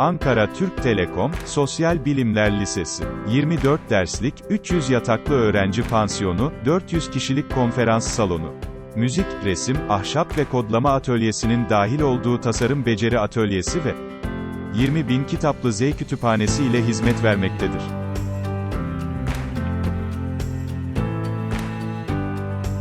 Ankara Türk Telekom, Sosyal Bilimler Lisesi. 24 derslik, 300 yataklı öğrenci pansiyonu, 400 kişilik konferans salonu. Müzik, resim, ahşap ve kodlama atölyesinin dahil olduğu tasarım beceri atölyesi ve 20 bin kitaplı Z kütüphanesi ile hizmet vermektedir.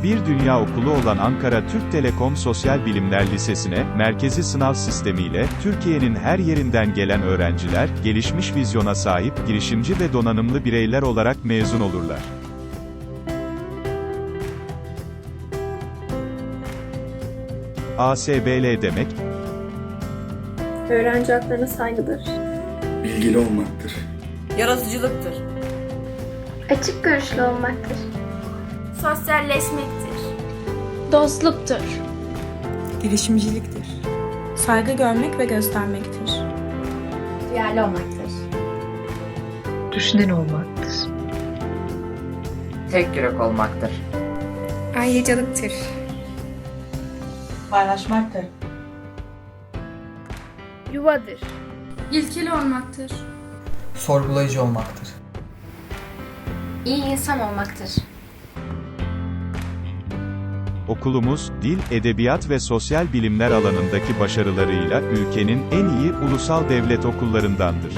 Bir dünya okulu olan Ankara Türk Telekom Sosyal Bilimler Lisesi'ne, merkezi sınav sistemiyle, Türkiye'nin her yerinden gelen öğrenciler, gelişmiş vizyona sahip, girişimci ve donanımlı bireyler olarak mezun olurlar. ASBL demek, Öğrenci haklarına saygıdır. bilgili olmaktır. Yaratıcılıktır. Açık görüşlü olmaktır. Sosyalleşmektir. Dostluktur. Girişimciliktir. saygı görmek ve göstermektir. Duyarlı olmaktır. düşünen olmaktır. tek yürek olmaktır. Ayrıcalıktır. Paylaşmaktır. Yuvadır. İlkeli olmaktır. sorgulayıcı olmaktır. İyi insan olmaktır. Okulumuz, dil, edebiyat ve sosyal bilimler alanındaki başarılarıyla ülkenin en iyi ulusal devlet okullarındandır.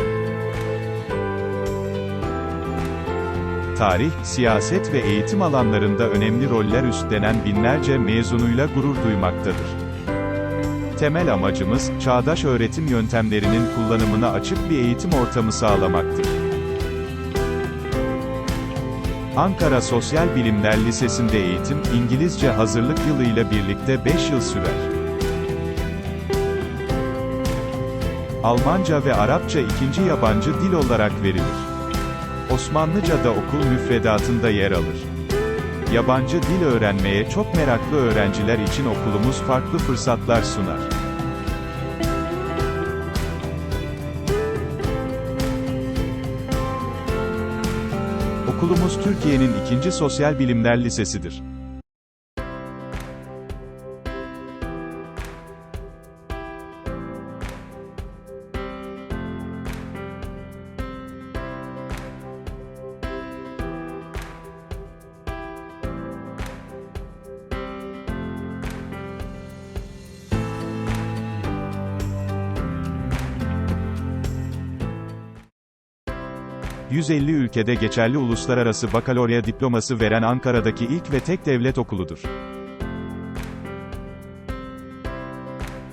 Tarih, siyaset ve eğitim alanlarında önemli roller üstlenen binlerce mezunuyla gurur duymaktadır. Temel amacımız, çağdaş öğretim yöntemlerinin kullanımına açık bir eğitim ortamı sağlamaktır. Ankara Sosyal Bilimler Lisesi'nde eğitim, İngilizce hazırlık yılıyla birlikte 5 yıl sürer. Almanca ve Arapça ikinci yabancı dil olarak verilir. Osmanlıca da okul müfredatında yer alır. Yabancı dil öğrenmeye çok meraklı öğrenciler için okulumuz farklı fırsatlar sunar. Okulumuz Türkiye'nin ikinci sosyal bilimler lisesidir. ...150 ülkede geçerli uluslararası bakalorya diploması veren Ankara'daki ilk ve tek devlet okuludur.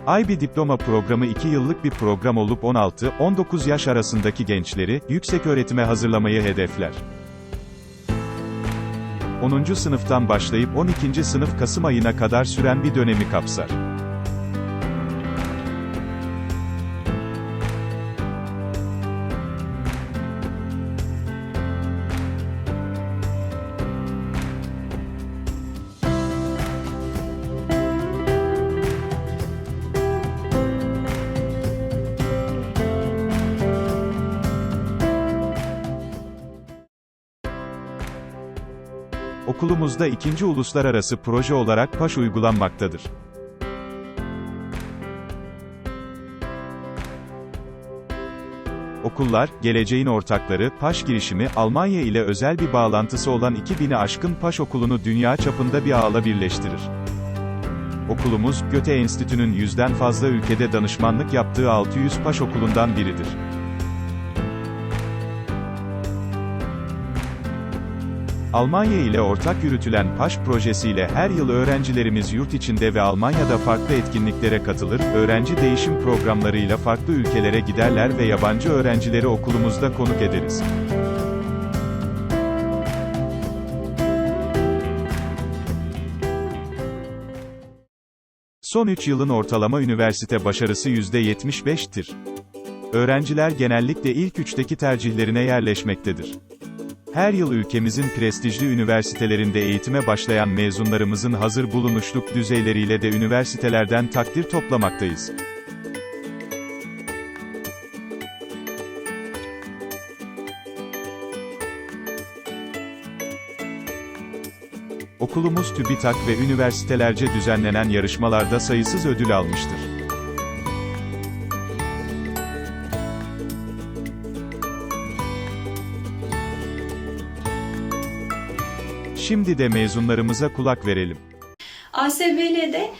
IB diploma programı 2 yıllık bir program olup 16-19 yaş arasındaki gençleri, yüksek öğretime hazırlamayı hedefler. 10. sınıftan başlayıp 12. sınıf Kasım ayına kadar süren bir dönemi kapsar. Okulumuzda ikinci uluslararası proje olarak PAŞ uygulanmaktadır. Okullar, geleceğin ortakları, PAŞ girişimi, Almanya ile özel bir bağlantısı olan 2000'i aşkın PAŞ okulunu dünya çapında bir ağla birleştirir. Okulumuz, Göte Enstitü'nün yüzden fazla ülkede danışmanlık yaptığı 600 PAŞ okulundan biridir. Almanya ile ortak yürütülen PAŞ projesiyle her yıl öğrencilerimiz yurt içinde ve Almanya'da farklı etkinliklere katılır, öğrenci değişim programlarıyla farklı ülkelere giderler ve yabancı öğrencileri okulumuzda konuk ederiz. Son 3 yılın ortalama üniversite başarısı %75'tir. Öğrenciler genellikle ilk üçteki tercihlerine yerleşmektedir. Her yıl ülkemizin prestijli üniversitelerinde eğitime başlayan mezunlarımızın hazır bulunuşluk düzeyleriyle de üniversitelerden takdir toplamaktayız. Okulumuz TÜBİTAK ve üniversitelerce düzenlenen yarışmalarda sayısız ödül almıştır. Şimdi de mezunlarımıza kulak verelim. ASBL'de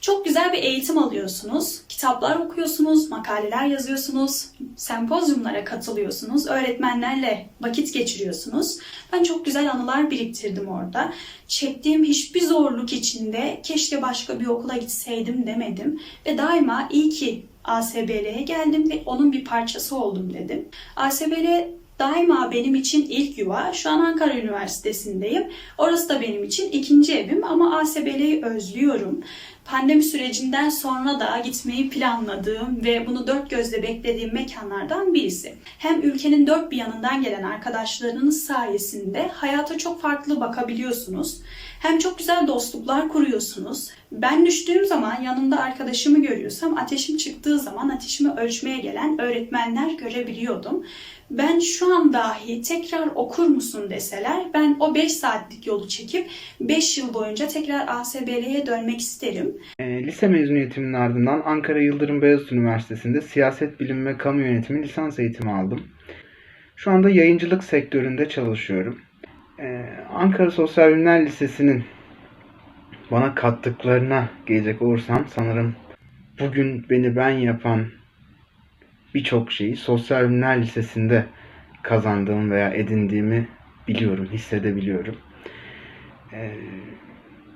çok güzel bir eğitim alıyorsunuz. Kitaplar okuyorsunuz, makaleler yazıyorsunuz, sempozyumlara katılıyorsunuz, öğretmenlerle vakit geçiriyorsunuz. Ben çok güzel anılar biriktirdim orada. Çektiğim hiçbir zorluk içinde keşke başka bir okula gitseydim demedim. Ve daima iyi ki ASBL'ye geldim ve onun bir parçası oldum dedim. ASBL daima benim için ilk yuva. Şu an Ankara Üniversitesi'ndeyim. Orası da benim için ikinci evim ama ASBL'yi özlüyorum. Pandemi sürecinden sonra da gitmeyi planladığım ve bunu dört gözle beklediğim mekanlardan birisi. Hem ülkenin dört bir yanından gelen arkadaşlarınız sayesinde hayata çok farklı bakabiliyorsunuz. Hem çok güzel dostluklar kuruyorsunuz. Ben düştüğüm zaman yanımda arkadaşımı görüyorsam, ateşim çıktığı zaman ateşimi ölçmeye gelen öğretmenler görebiliyordum. Ben şu an dahi tekrar okur musun deseler ben o 5 saatlik yolu çekip 5 yıl boyunca tekrar ASBL'ye dönmek isterim. E, lise mezuniyetimin ardından Ankara Yıldırım Beyazıt Üniversitesi'nde siyaset bilimi ve kamu yönetimi lisans eğitimi aldım. Şu anda yayıncılık sektöründe çalışıyorum. E, Ankara Sosyal Bilimler Lisesi'nin bana kattıklarına gelecek olursam sanırım bugün beni ben yapan birçok şeyi Sosyal Bilimler Lisesi'nde kazandığım veya edindiğimi biliyorum, hissedebiliyorum. E,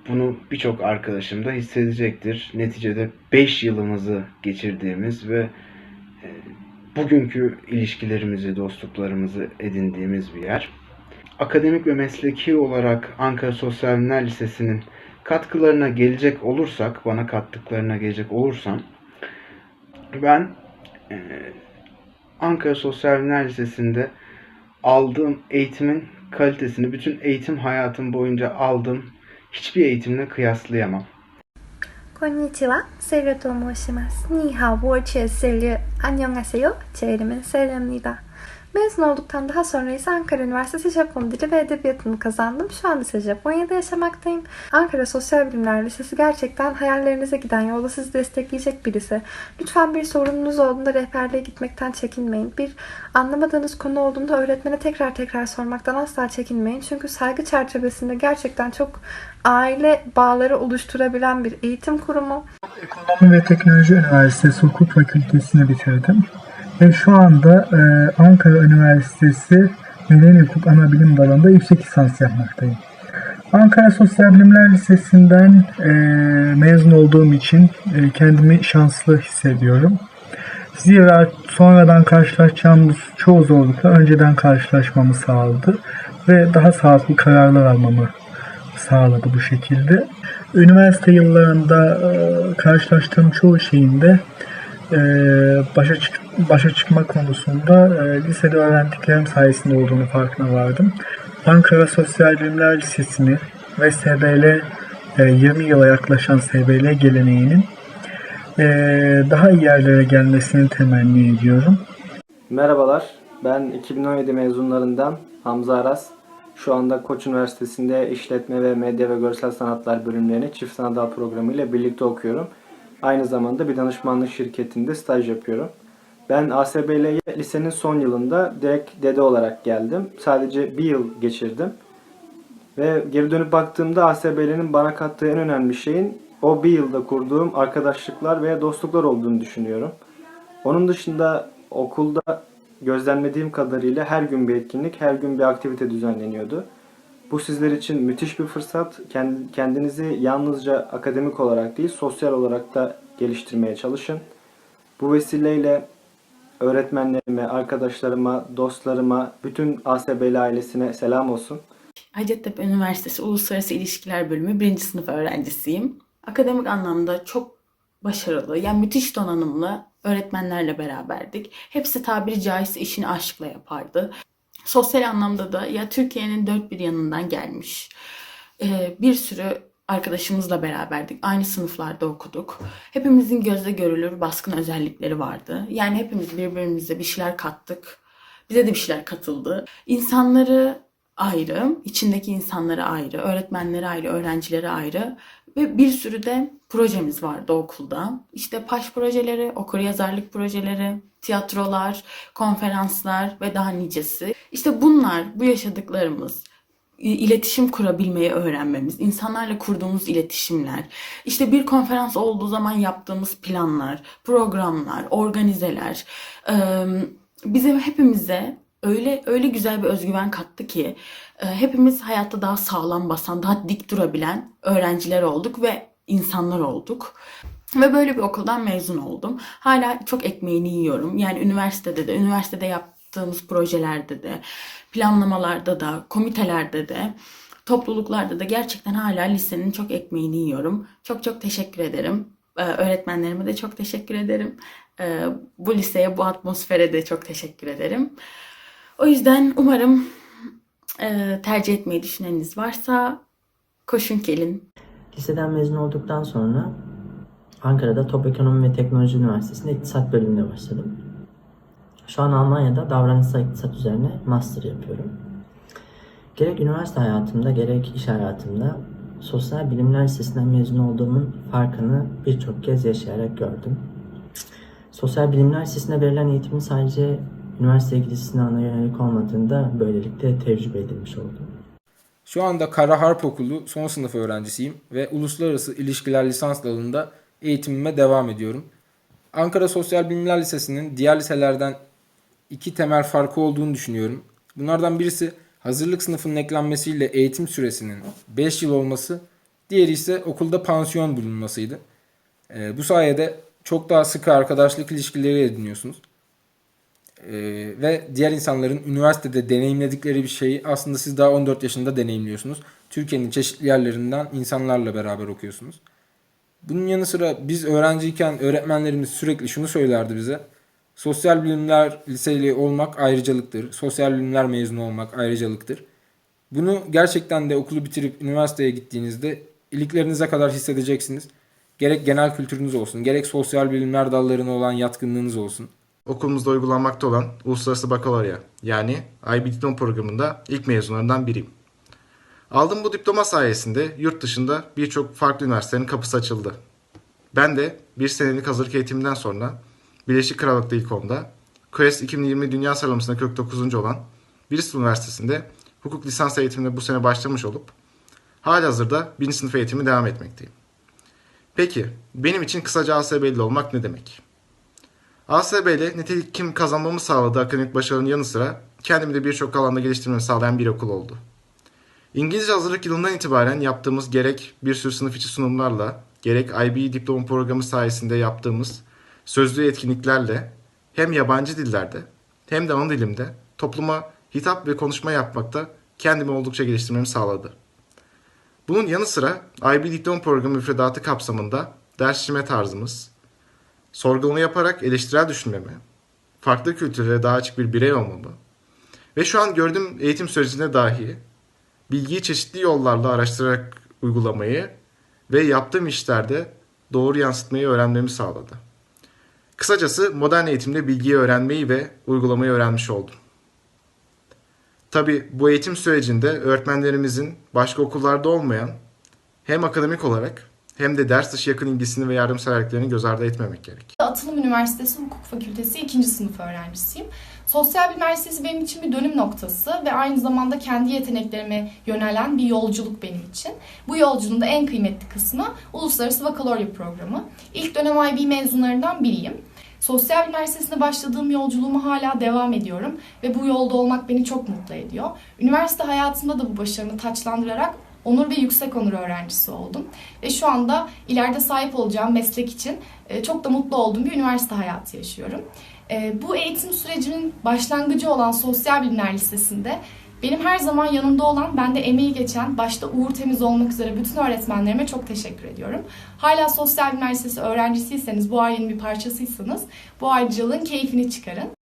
bunu birçok arkadaşım da hissedecektir. Neticede 5 yılımızı geçirdiğimiz ve e, bugünkü ilişkilerimizi, dostluklarımızı edindiğimiz bir yer. Akademik ve mesleki olarak Ankara Sosyal Bilimler Lisesi'nin katkılarına gelecek olursak, bana kattıklarına gelecek olursam, ben e, Ankara Sosyal Bilimler Lisesi'nde aldığım eğitimin kalitesini bütün eğitim hayatım boyunca aldığım hiçbir eğitimle kıyaslayamam. こんにちは、セイルと申します。ニーハオ、ボーチェセイル、アンニョンガセヨ, Ceylim'in Seyremnida. Mezun olduktan daha sonra ise Ankara Üniversitesi Japon Dili ve Edebiyatı'nı kazandım. Şu an ise Japonya'da yaşamaktayım. Ankara Sosyal Bilimler Lisesi gerçekten hayallerinize giden yolda sizi destekleyecek birisi. Lütfen bir sorununuz olduğunda rehberliğe gitmekten çekinmeyin. Bir anlamadığınız konu olduğunda öğretmene tekrar tekrar sormaktan asla çekinmeyin. Çünkü saygı çerçevesinde gerçekten çok aile bağları oluşturabilen bir eğitim kurumu. Ekonomi ve Teknoloji Üniversitesi Hukuk Fakültesini bitirdim. Ve şu anda e, Ankara Üniversitesi Medeni Hukuk Anabilim Dalı'nda yüksek lisans yapmaktayım. Ankara Sosyal Bilimler Lisesi'nden e, mezun olduğum için e, kendimi şanslı hissediyorum. Zira sonradan karşılaşacağımız çoğu zorlukla önceden karşılaşmamı sağladı ve daha sağlıklı kararlar almamı sağladı bu şekilde. Üniversite yıllarında e, karşılaştığım çoğu şeyin de e, başa, çık başa çıkma konusunda e, lisede öğrendiklerim sayesinde olduğunu farkına vardım. Ankara Sosyal Bilimler Lisesi'ni ve SBL e, 20 yıla yaklaşan SBL geleneğinin e, daha iyi yerlere gelmesini temenni ediyorum. Merhabalar, ben 2017 mezunlarından Hamza Aras. Şu anda Koç Üniversitesi'nde İşletme ve Medya ve Görsel Sanatlar bölümlerini çift sanat dal programı ile birlikte okuyorum. Aynı zamanda bir danışmanlık şirketinde staj yapıyorum. Ben ASBL'ye lisenin son yılında direkt dede olarak geldim. Sadece bir yıl geçirdim. Ve geri dönüp baktığımda ASBL'nin bana kattığı en önemli şeyin o bir yılda kurduğum arkadaşlıklar ve dostluklar olduğunu düşünüyorum. Onun dışında okulda gözlemlediğim kadarıyla her gün bir etkinlik, her gün bir aktivite düzenleniyordu. Bu sizler için müthiş bir fırsat. Kend- Kendinizi yalnızca akademik olarak değil, sosyal olarak da geliştirmeye çalışın. Bu vesileyle öğretmenlerime, arkadaşlarıma, dostlarıma, bütün ASBL ailesine selam olsun. Hacettepe Üniversitesi Uluslararası İlişkiler Bölümü 1. sınıf öğrencisiyim. Akademik anlamda çok başarılı, yani müthiş donanımlı öğretmenlerle beraberdik. Hepsi tabiri caizse işini aşkla yapardı. Sosyal anlamda da ya Türkiye'nin dört bir yanından gelmiş ee, bir sürü arkadaşımızla beraberdik. Aynı sınıflarda okuduk. Hepimizin gözle görülür baskın özellikleri vardı. Yani hepimiz birbirimize bir şeyler kattık. Bize de bir şeyler katıldı. İnsanları ayrı, içindeki insanları ayrı, öğretmenleri ayrı, öğrencileri ayrı ve bir sürü de projemiz vardı okulda. İşte paş projeleri, okur yazarlık projeleri, tiyatrolar, konferanslar ve daha nicesi. İşte bunlar, bu yaşadıklarımız iletişim kurabilmeyi öğrenmemiz, insanlarla kurduğumuz iletişimler, işte bir konferans olduğu zaman yaptığımız planlar, programlar, organizeler bize hepimize öyle öyle güzel bir özgüven kattı ki e, hepimiz hayatta daha sağlam basan, daha dik durabilen öğrenciler olduk ve insanlar olduk. Ve böyle bir okuldan mezun oldum. Hala çok ekmeğini yiyorum. Yani üniversitede de, üniversitede yaptığımız projelerde de, planlamalarda da, komitelerde de, topluluklarda da gerçekten hala lisenin çok ekmeğini yiyorum. Çok çok teşekkür ederim. Ee, öğretmenlerime de çok teşekkür ederim. Ee, bu liseye, bu atmosfere de çok teşekkür ederim. O yüzden umarım e, tercih etmeyi düşüneniniz varsa koşun gelin. Liseden mezun olduktan sonra Ankara'da Top Ekonomi ve Teknoloji Üniversitesi'nde iktisat bölümüne başladım. Şu an Almanya'da davranışsal iktisat üzerine master yapıyorum. Gerek üniversite hayatımda gerek iş hayatımda Sosyal Bilimler Lisesi'nden mezun olduğumun farkını birçok kez yaşayarak gördüm. Sosyal Bilimler Lisesi'nde verilen eğitimin sadece üniversiteye gidiş sınavına yönelik olmadığında böylelikle tecrübe edilmiş oldum. Şu anda Kara Harp Okulu son sınıf öğrencisiyim ve Uluslararası İlişkiler lisans dalında eğitimime devam ediyorum. Ankara Sosyal Bilimler Lisesi'nin diğer liselerden iki temel farkı olduğunu düşünüyorum. Bunlardan birisi hazırlık sınıfının eklenmesiyle eğitim süresinin 5 yıl olması, diğeri ise okulda pansiyon bulunmasıydı. Ee, bu sayede çok daha sıkı arkadaşlık ilişkileri ediniyorsunuz. Ee, ve diğer insanların üniversitede deneyimledikleri bir şeyi aslında siz daha 14 yaşında deneyimliyorsunuz. Türkiye'nin çeşitli yerlerinden insanlarla beraber okuyorsunuz. Bunun yanı sıra biz öğrenciyken öğretmenlerimiz sürekli şunu söylerdi bize. Sosyal bilimler liseli olmak ayrıcalıktır. Sosyal bilimler mezunu olmak ayrıcalıktır. Bunu gerçekten de okulu bitirip üniversiteye gittiğinizde iliklerinize kadar hissedeceksiniz. Gerek genel kültürünüz olsun, gerek sosyal bilimler dallarına olan yatkınlığınız olsun. Okulumuzda uygulanmakta olan Uluslararası Bakalorya yani IB Diploma programında ilk mezunlarından biriyim. Aldığım bu diploma sayesinde yurt dışında birçok farklı üniversitelerin kapısı açıldı. Ben de bir senelik hazırlık eğitiminden sonra Birleşik Krallık'ta ilk onda, QS 2020 Dünya Sıralaması'nda 49. olan Bristol Üniversitesi'nde hukuk lisans eğitimine bu sene başlamış olup halihazırda 1. sınıf eğitimi devam etmekteyim. Peki benim için kısaca ASB'li olmak ne demek? ASB ile nitekim kazanmamı sağladığı akademik başarının yanı sıra kendimi de birçok alanda geliştirmemi sağlayan bir okul oldu. İngilizce hazırlık yılından itibaren yaptığımız gerek bir sürü sınıf içi sunumlarla, gerek IB diploma programı sayesinde yaptığımız sözlü etkinliklerle hem yabancı dillerde hem de ana dilimde topluma hitap ve konuşma yapmakta kendimi oldukça geliştirmemi sağladı. Bunun yanı sıra IB diploma programı müfredatı kapsamında ders işleme tarzımız, sorgulama yaparak eleştirel düşünmemi, farklı kültürlere daha açık bir birey olmamı ve şu an gördüğüm eğitim sürecinde dahi bilgiyi çeşitli yollarla araştırarak uygulamayı ve yaptığım işlerde doğru yansıtmayı öğrenmemi sağladı. Kısacası modern eğitimde bilgiyi öğrenmeyi ve uygulamayı öğrenmiş oldum. Tabi bu eğitim sürecinde öğretmenlerimizin başka okullarda olmayan hem akademik olarak hem de ders dışı yakın ilgisini ve yardımseverliklerini göz ardı etmemek gerek. Atılım Üniversitesi Hukuk Fakültesi 2. sınıf öğrencisiyim. Sosyal Bilimler Lisesi benim için bir dönüm noktası ve aynı zamanda kendi yeteneklerime yönelen bir yolculuk benim için. Bu yolculuğun da en kıymetli kısmı Uluslararası Bakalorya Programı. İlk dönem IB mezunlarından biriyim. Sosyal Bilimler Lisesi'nde başladığım yolculuğuma hala devam ediyorum ve bu yolda olmak beni çok mutlu ediyor. Üniversite hayatımda da bu başarımı taçlandırarak onur ve yüksek onur öğrencisi oldum. Ve şu anda ileride sahip olacağım meslek için e, çok da mutlu olduğum bir üniversite hayatı yaşıyorum. E, Bu eğitim sürecinin başlangıcı olan Sosyal Bilimler Lisesi'nde benim her zaman yanımda olan, bende emeği geçen, başta Uğur Temiz olmak üzere bütün öğretmenlerime çok teşekkür ediyorum. Hala Sosyal Bilimler Lisesi öğrencisiyseniz, bu ailenin bir parçasıysanız bu ayrıcalığın keyfini çıkarın.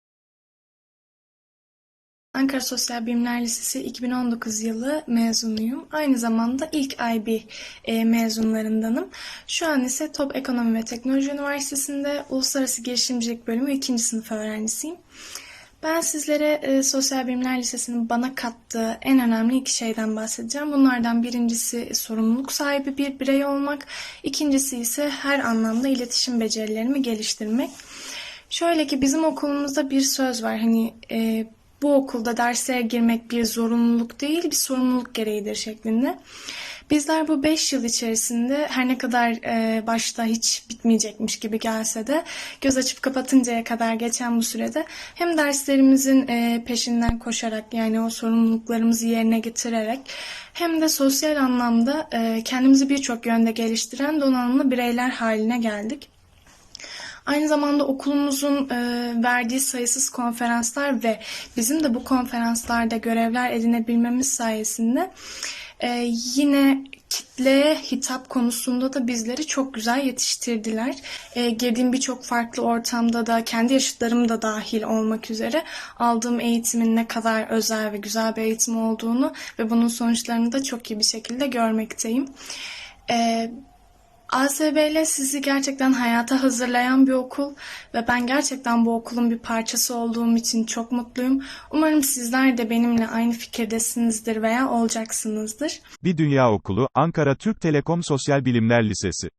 Ankara Sosyal Bilimler Lisesi 2019 yılı mezunuyum. Aynı zamanda ilk IB e, mezunlarındanım. Şu an ise Top Ekonomi ve Teknoloji Üniversitesi'nde Uluslararası Girişimcilik Bölümü 2. sınıf öğrencisiyim. Ben sizlere e, Sosyal Bilimler Lisesi'nin bana kattığı en önemli iki şeyden bahsedeceğim. Bunlardan birincisi sorumluluk sahibi bir birey olmak, ikincisi ise her anlamda iletişim becerilerimi geliştirmek. Şöyle ki bizim okulumuzda bir söz var hani e, bu okulda derslere girmek bir zorunluluk değil, bir sorumluluk gereğidir şeklinde. Bizler bu 5 yıl içerisinde her ne kadar e, başta hiç bitmeyecekmiş gibi gelse de göz açıp kapatıncaya kadar geçen bu sürede hem derslerimizin e, peşinden koşarak yani o sorumluluklarımızı yerine getirerek hem de sosyal anlamda e, kendimizi birçok yönde geliştiren donanımlı bireyler haline geldik. Aynı zamanda okulumuzun e, verdiği sayısız konferanslar ve bizim de bu konferanslarda görevler edinebilmemiz sayesinde e, yine kitleye hitap konusunda da bizleri çok güzel yetiştirdiler. E, girdiğim birçok farklı ortamda da kendi yaşıtlarım da dahil olmak üzere aldığım eğitimin ne kadar özel ve güzel bir eğitim olduğunu ve bunun sonuçlarını da çok iyi bir şekilde görmekteyim. E, ASBL sizi gerçekten hayata hazırlayan bir okul ve ben gerçekten bu okulun bir parçası olduğum için çok mutluyum. Umarım sizler de benimle aynı fikirdesinizdir veya olacaksınızdır. Bir Dünya Okulu, Ankara Türk Telekom Sosyal Bilimler Lisesi